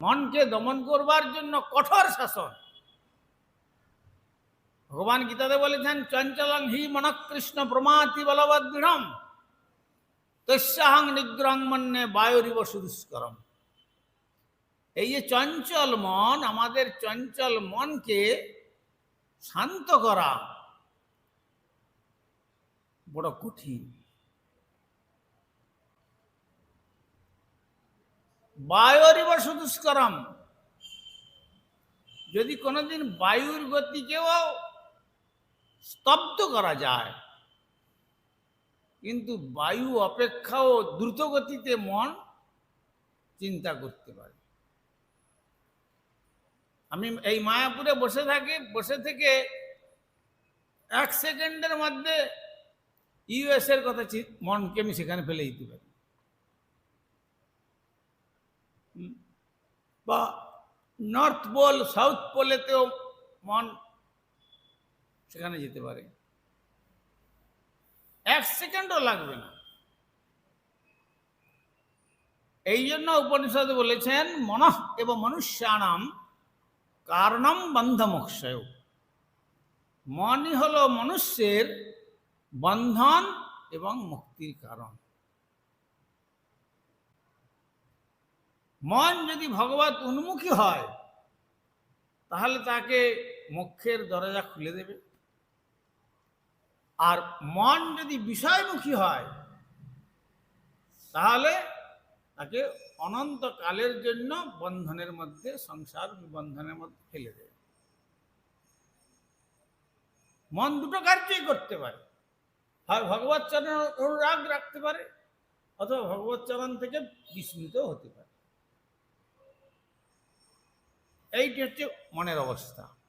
মনকে দমন করবার জন্য কঠোর শাসন। ভগবান গীতাতে বলেছেন, চঞ্চলং হি মনকৃষ্ণ প্রমাতি বলবৎ দৃঢ়ম। তস্যাহং মন্যে বায়ুরিব সুদুষ্করম। এই যে চঞ্চল মন, আমাদের চঞ্চল মনকে শান্ত করা বড় কঠিন। বায়ুরিব সুদুষ্করম যদি কোনোদিন বায়ুর গতিকেও স্তব্ধ করা যায়, কিন্তু বায়ু অপেক্ষাও দ্রুত গতিতে মন চিন্তা করতে পারে। আমি এই মায়াপুরে বসে থাকি, বসে থেকে এক সেকেন্ডের মধ্যে ইউএস এর কথা মনকে আমি সেখানে ফেলে দিতে পারি। বা নর্থ পোল, সাউথ পোলেতেও মন সেখানে যেতে পারে। এক সেকেন্ডও লাগবে না। এই জন্য উপনিষদ বলেছেন, মন এবং মনুষ্যানাম কারণম বন্ধমোক্ষয়। মনই হল মনুষ্যের বন্ধন এবং মুক্তির কারণ। মন যদি ভগবত উন্মুখী হয়, তাহলে তাকে মোক্ষের দরজা খুলে দেবে। আর মন যদি বিষয়মুখী হয়, তাহলে তাকে অনন্তকালের জন্য বন্ধনের মধ্যে, সংসার বন্ধনের মধ্যে ফেলে দেবে। মন দুটো কার্যই করতে পারে। হয় ভগবত চরণ অনুরাগ রাখতে পারে, অথবা ভগবত চরণ থেকে বিস্মিত হতে পারে। এইটি হচ্ছে মনের অবস্থা।